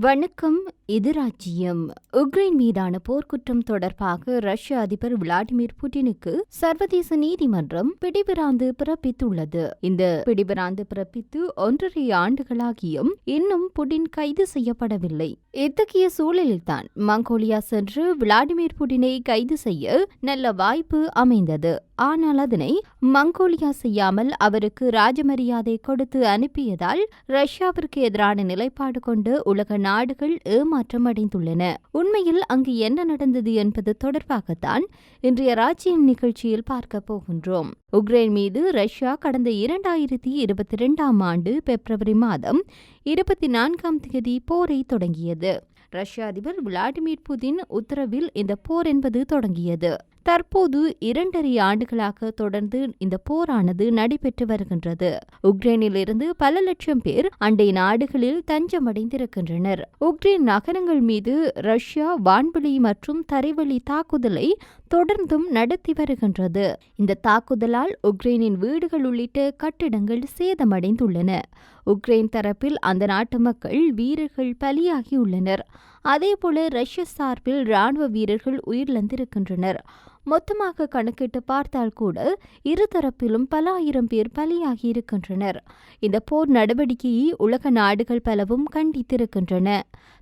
வணக்கம். இது ராஜ்யம் உக்ரைன் மீதான போர்க்குற்றம் தொடர்பாக ரஷ்ய அதிபர் விளாடிமிர் புட்டினுக்கு சர்வதேச நீதிமன்றம் பிடிபிராந்து பிறப்பித்துள்ளது. இந்த பிடிபிராந்து பிறப்பித்து ஒன்றரை ஆண்டுகளாகியும் இன்னும் புடின் கைது செய்யப்படவில்லை. இத்தகைய சூழலில்தான் மங்கோலியா சென்று விளாடிமிர் புடினை கைது செய்ய நல்ல வாய்ப்பு அமைந்தது. ஆனால் அதனை மங்கோலியா செய்யாமல் அவருக்கு ராஜமரியாதை கொடுத்து அனுப்பியதால் ரஷ்யாவிற்கு எதிரான நிலைப்பாடு கொண்டு உலக நாடுகள் ஏமாற்றம் அடைந்துள்ளன. உண்மையில் அங்கு என்ன நடந்தது என்பது தொடர்பாகத்தான் இன்றைய ராஜ்யம் நிகழ்ச்சியில் பார்க்க போகின்றோம். உக்ரைன் மீது ரஷ்யா கடந்த இரண்டாயிரத்தி இருபத்தி இரண்டாம் ஆண்டு பிப்ரவரி மாதம் இருபத்தி நான்காம் தேதி போரை தொடங்கியது. ரஷ்ய அதிபர் விளாடிமிர் புதின் உத்தரவில் இந்த போர் என்பது தொடங்கியது. தற்போது இரண்டரை ஆண்டுகளாக தொடர்ந்து இந்த போரானது நடைபெற்று வருகின்றது. உக்ரைனிலிருந்து பல லட்சம் பேர் அண்டை நாடுகளில் தஞ்சமடைந்திருக்கின்றனர். உக்ரைன் நகரங்கள் மீது ரஷ்யா வான்வெளி மற்றும் தரைவழி தாக்குதலை தொடர்ந்தும் நடத்தி வருகின்றது. இந்த தாக்குதலால் உக்ரைனின் வீடுகள் உள்ளிட்ட கட்டிடங்கள் சேதமடைந்துள்ளன. உக்ரைன் தரப்பில் அந்த நாட்டு மக்கள் வீரர்கள் பலியாகியுள்ளனர். அதேபோல ரஷ்ய சார்பில் ராணுவ வீரர்கள் உயிரிழந்திருக்கின்றனர். மொத்தமாக கணக்கிட்டு பார்த்தால் கூட இருதரப்பிலும் பல ஆயிரம் பேர் பலியாகி இருக்கின்றனர் இந்த போர் நடவடிக்கையை உலக நாடுகள் பலவும் கண்டித்திருக்கின்றன.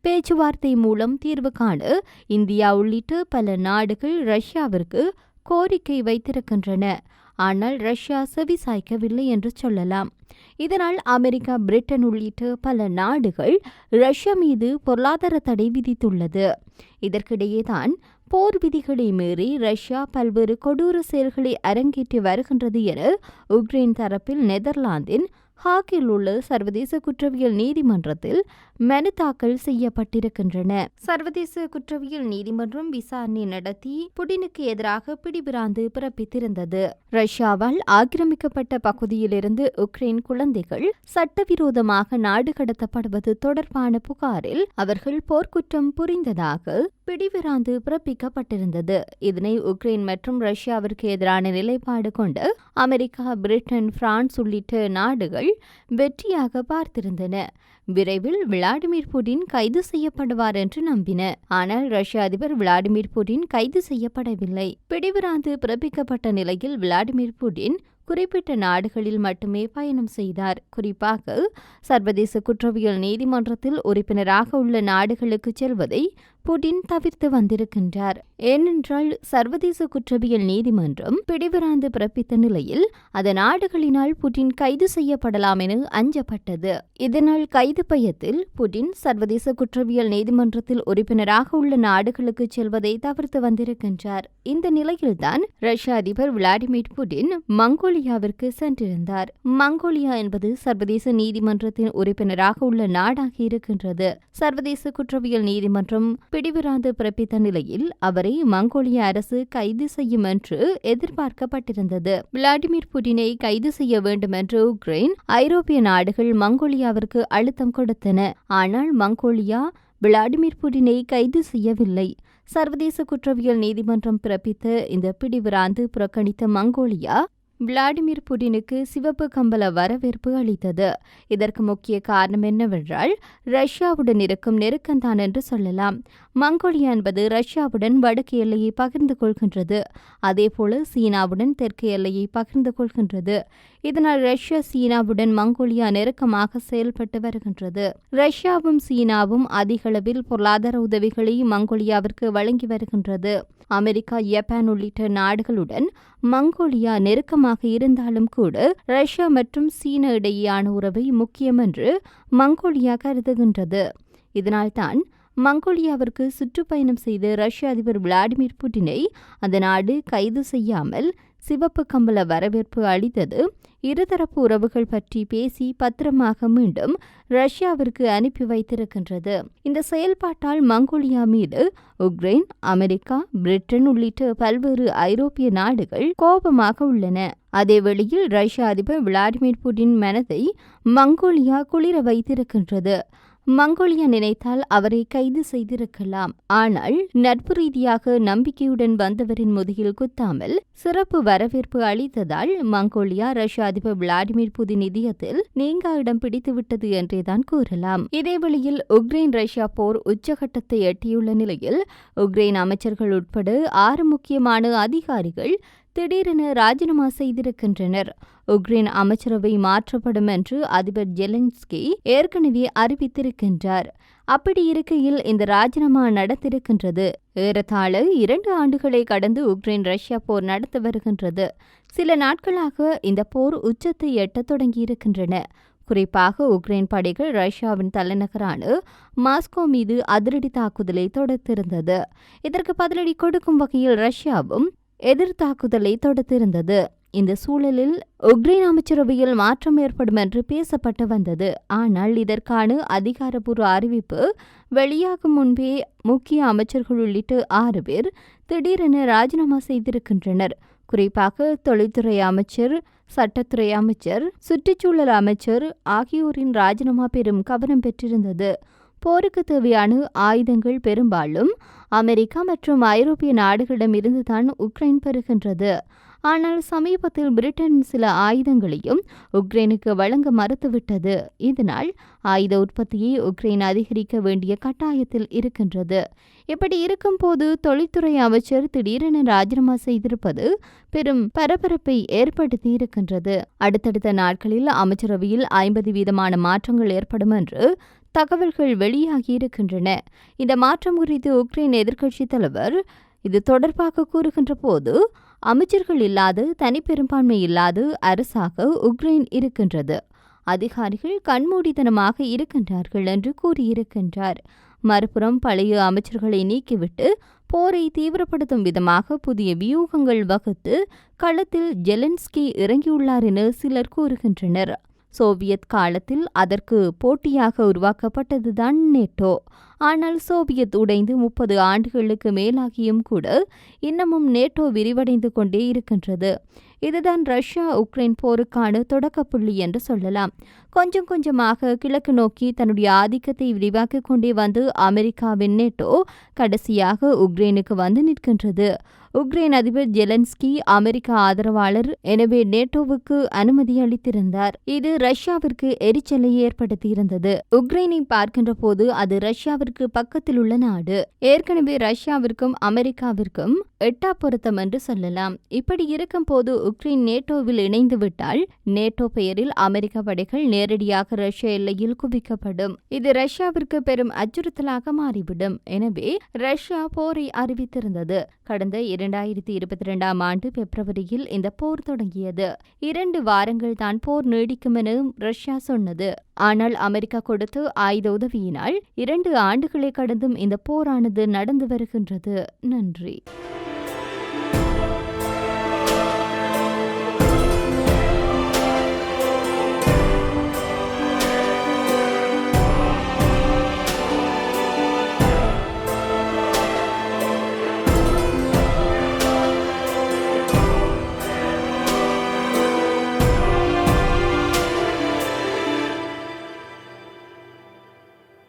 பேச்சுவார்த்தை மூலம் தீர்வு காண இந்தியா உள்ளிட்ட பல நாடுகள் ரஷ்யாவிற்கு கோரிக்கை வைத்திருக்கின்றன. ஆனால் ரஷ்யா செவிசாய்க்கவில்லை என்று சொல்லலாம். இதனால் அமெரிக்கா பிரிட்டன் உள்ளிட்ட பல நாடுகள் ரஷ்யா மீது பொருளாதார தடை விதித்துள்ளது. இதற்கிடையேதான் போர் விதிகளை மீறி ரஷ்யா பல்வேறு கொடூர செயல்களை அரங்கேற்றி வருகின்றது என உக்ரைன் தரப்பில் நெதர்லாந்தின் ஹாக்கில் உள்ள சர்வதேச குற்றவியல் நீதிமன்றத்தில் மனு தாக்கல் செய்யப்பட்டிருக்கின்றன. சர்வதேச குற்றவியல் நீதிமன்றம் விசாரணை நடத்தி புடினுக்கு எதிராக பிடிபிராந்து பிறப்பித்திருந்தது. ரஷ்யாவால் ஆக்கிரமிக்கப்பட்ட பகுதியிலிருந்து உக்ரைன் குழந்தைகள் சட்டவிரோதமாக நாடு கடத்தப்படுவது தொடர்பான புகாரில் அவர்கள் போர்க்குற்றம் புரிந்ததாக பிடிபிராந்து பிறப்பிக்கப்பட்டிருந்தது. இதனை உக்ரைன் மற்றும் ரஷ்யாவிற்கு எதிரான நிலைப்பாடு கொண்டு அமெரிக்கா பிரிட்டன் பிரான்ஸ் உள்ளிட்ட நாடுகள் வெற்றியாக பார்த்திருந்தன. விரைவில் விளாடிமிர் புடின் கைது செய்யப்படுவார் என்று நம்பின. ஆனால் ரஷ்ய அதிபர் விளாடிமிர் புடின் கைது செய்யப்படவில்லை. பிடிவிராந்து பிறப்பிக்கப்பட்ட நிலையில் விளாடிமிர் புடின் குறிப்பிட்ட நாடுகளில் மட்டுமே பயணம் செய்தார். குறிப்பாக சர்வதேச குற்றவியல் நீதிமன்றத்தில் உறுப்பினராக உள்ள நாடுகளுக்கு செல்வதை புடின் தவிர்த்து வந்திருக்கின்றார். ஏனென்றால் சர்வதேச குற்றவியல் நீதிமன்றம் பிடிவிராந்து பிறப்பித்த நிலையில் அந்த நாடுகளினால் புடின் கைது செய்யப்படலாம் என அஞ்சப்பட்டது. இதனால் கைது பயத்தில் புடின் சர்வதேச குற்றவியல் நீதிமன்றத்தில் உறுப்பினராக உள்ள நாடுகளுக்கு செல்வதை தவிர்த்து வந்திருக்கின்றார். இந்த நிலையில்தான் ரஷ்ய அதிபர் விளாடிமிர் புடின் மங்கோலியாவிற்கு சென்றிருந்தார். மங்கோலியா என்பது சர்வதேச நீதிமன்றத்தின் உறுப்பினராக உள்ள நாடாக இருக்கின்றது. சர்வதேச குற்றவியல் நீதிமன்றம் பிடிவிராந்து பிறப்பித்த நிலையில் அவரை மங்கோலிய அரசு கைது செய்யும் என்று எதிர்பார்க்கப்பட்டிருந்தது. விளாடிமிர் புடினை கைது செய்ய வேண்டும் என்று உக்ரைன் ஐரோப்பிய நாடுகள் மங்கோலியாவிற்கு அழுத்தம் கொடுத்தன. ஆனால் மங்கோலியா விளாடிமிர் புடினை கைது செய்யவில்லை. சர்வதேச குற்றவியல் நீதிமன்றம் பிறப்பித்த இந்த பிடிவிராந்து புறக்கணித்த மங்கோலியா விளாடிமிர் புடினுக்கு சிவப்பு கம்பள வரவேற்பு அளித்தது. இதற்கு முக்கிய காரணம் என்னவென்றால் ரஷ்யாவுடன் இருக்கும் நெருக்கம்தான் என்று சொல்லலாம். மங்கோலியா என்பது ரஷ்யாவுடன் வடக்கு எல்லையை பகிர்ந்து கொள்கின்றது. அதேபோல சீனாவுடன் தெற்கு எல்லையை பகிர்ந்து கொள்கின்றது. இதனால் ரஷ்யா சீனாவுடன் மங்கோலியா நெருக்கமாக செயல்பட்டு வருகின்றது. ரஷ்யாவும் சீனாவும் அதிகளவில் பொருளாதார உதவிகளை மங்கோலியாவிற்கு வழங்கி வருகின்றது. அமெரிக்கா ஜப்பான் உள்ளிட்ட நாடுகளுடன் மங்கோலியா நெருக்கமாக இருந்தாலும் கூட ரஷ்யா மற்றும் சீனா இடையேயான உறவை முக்கியம் என்று மங்கோலியா கருதுகின்றது. இதனால்தான் மங்கோலியாவிற்கு சுற்றுப்பயணம் செய்த ரஷ்ய அதிபர் விளாடிமிர் புட்டினை அந்த நாடு கைது செய்யாமல் சிவப்பு கம்பள வரவேற்பு அளித்தது. இருதரப்பு உறவுகள் பற்றி பேசி பத்திரமாக மீண்டும் ரஷ்யாவிற்கு அனுப்பி வைத்திருக்கின்றது. இந்த செயல்பாட்டால் மங்கோலியா மீது உக்ரைன் அமெரிக்கா பிரிட்டன் உள்ளிட்ட பல்வேறு ஐரோப்பிய நாடுகள் கோபமாக உள்ளன. அதே வேளையில் ரஷ்ய அதிபர் விளாடிமிர் புட்டின் மனதை மங்கோலியா குளிர வைத்திருக்கின்றது. மங்கோலியா நினைத்தால் அவரை கைது செய்திருக்கலாம். ஆனால் நட்பு ரீதியாக நம்பிக்கையுடன் வந்தவரின் முதுகில் குத்தாமல் சிறப்பு வரவேற்பு அளித்ததால் மங்கோலியா ரஷ்ய அதிபர் விளாடிமிர் புதின் நிதியத்தில் நீங்கா இடம் பிடித்துவிட்டது என்றேதான் கூறலாம். இதேவேளையில் உக்ரைன் ரஷ்யா போர் உச்சகட்டத்தை எட்டியுள்ள நிலையில் உக்ரைன் அமைச்சர்கள் உட்பட ஆறு முக்கியமான அதிகாரிகள் திடீரென ராஜினாமா செய்திருக்கின்றனர். உக்ரைன் அமைச்சரவை மாற்றப்படும் என்று அதிபர் ஜெலன்ஸ்கி ஏற்கனவே அறிவித்திருக்கின்றார். அப்படி இருக்கையில் இந்த ராஜினாமா நடத்திருக்கின்றது ஏறத்தாழ இரண்டு ஆண்டுகளை கடந்து உக்ரைன் ரஷ்யா போர் நடத்தி வருகின்றது. சில நாட்களாக இந்த போர் உச்சத்தை எட்டத் தொடங்கியிருக்கின்றன. குறிப்பாக உக்ரைன் படைகள் ரஷ்யாவின் தலைநகரான மாஸ்கோ மீது அதிரடி தாக்குதலை தொடுத்திருந்தது. இதற்கு பதிலடி கொடுக்கும் வகையில் ரஷ்யாவும் எதிர் தாக்குதலை தொடுத்திருந்தது. இந்த சூழலில் உக்ரைன் அமைச்சரவையில் மாற்றம் ஏற்படும் என்று பேசப்பட்டு வந்தது. ஆனால் இதற்கான அதிகாரப்பூர்வ அறிவிப்பு வெளியாகும் முன்பே முக்கிய அமைச்சர்கள் உள்ளிட்ட ஆறு பேர் திடீரென ராஜினாமா செய்திருக்கின்றனர். குறிப்பாக தொழில்துறை அமைச்சர் சட்டத்துறை அமைச்சர் சுற்றுச்சூழல் அமைச்சர் ஆகியோரின் ராஜினாமா பெரும் கவனம் பெற்றிருந்தது. போருக்கு தேவையான ஆயுதங்கள் பெரும்பாலும் அமெரிக்கா மற்றும் ஐரோப்பிய நாடுகளிடமிருந்து தான் உக்ரைன் பெறுகின்றது. ஆனால் சமீபத்தில் பிரிட்டன் சில ஆயுதங்களையும் உக்ரைனுக்கு வழங்க மறுத்துவிட்டது. இதனால் ஆயுத உற்பத்தியை உக்ரைன் அதிகரிக்க வேண்டிய கட்டாயத்தில் இருக்கின்றது. இப்படி இருக்கும்போது தொழில்துறை அமைச்சர் திடீரென ராஜினாமா செய்திருப்பது பெரும் பரபரப்பை ஏற்படுத்தி இருக்கின்றது. அடுத்தடுத்த நாட்களில் அமைச்சரவையில் ஐம்பது வீதமான மாற்றங்கள் ஏற்படும் என்று தகவல்கள் வெளியாகி இருக்கின்றன. இந்த மாற்றம் குறித்து உக்ரைன் எதிர்க்கட்சித் தலைவர் இது தொடர்பாக கூறுகின்ற போது அமைச்சர்கள் இல்லாது தனிப்பெரும்பான்மை இல்லாது அரசாக உக்ரைன் இருக்கின்றது. அதிகாரிகள் கண்மூடித்தனமாக இருக்கின்றார்கள் என்று கூறியிருக்கின்றார். மறுபுறம் பழைய அமைச்சர்களை நீக்கிவிட்டு போரை தீவிரப்படுத்தும் விதமாக புதிய வியூகங்கள் வகுத்து களத்தில் ஜெலன்ஸ்கி இறங்கியுள்ளார் என சிலர் கூறுகின்றனர். சோவியத் காலத்தில் அதற்கு போட்டியாக உருவாக்கப்பட்டதுதான் நேட்டோ. ஆனால் சோவியத் உடைந்து முப்பது ஆண்டுகளுக்கு மேலாகியும் கூட இன்னமும் நேட்டோ விரிவடைந்து கொண்டே இருக்கின்றது. இதுதான் ரஷ்யா உக்ரைன் போருக்கான தொடக்கப்புள்ளி என்று சொல்லலாம். கொஞ்சம் கொஞ்சமாக கிழக்கு நோக்கி தன்னுடைய ஆதிக்கத்தை விரிவாக்கிக் கொண்டே வந்து அமெரிக்காவின் நேட்டோ கடைசியாக உக்ரைனுக்கு வந்து நிற்கின்றது. உக்ரைன் அதிபர் ஜெலன்ஸ்கி அமெரிக்க ஆதரவாளர் எனவே நேட்டோவுக்கு அனுமதி அளித்திருந்தார். இது ரஷ்யாவிற்கு எரிச்சலை ஏற்படுத்தியிருந்தது. உக்ரைனை பார்க்கின்ற போது அது ரஷ்யாவிற்கு பக்கத்தில் உள்ள நாடு. ஏற்கனவே ரஷ்யாவிற்கும் அமெரிக்காவிற்கும் எட்டா பொருத்தம் என்று சொல்லலாம். இப்படி இருக்கும் போது உக்ரைன் நேட்டோவில் இணைந்து விட்டால் நேட்டோ பெயரில் அமெரிக்க படைகள் நேரடியாக ரஷ்ய எல்லையில் குவிக்கப்படும். இது ரஷ்யாவிற்கு பெரும் அச்சுறுத்தலாக மாறிவிடும். எனவே ரஷ்யா போரை அறிவித்திருந்தது. கடந்த இரண்டாயிரத்தி இருபத்தி இரண்டாம் ஆண்டு பிப்ரவரியில் இந்த போர் தொடங்கியது. இரண்டு வாரங்கள் தான் போர் நீடிக்கும் என ரஷ்யா சொன்னது. ஆனால் அமெரிக்கா கொடுத்து ஆயுத உதவியினால் இரண்டு ஆண்டுகளை கடந்தும் இந்த போரானது நடந்து வருகின்றது. நன்றி.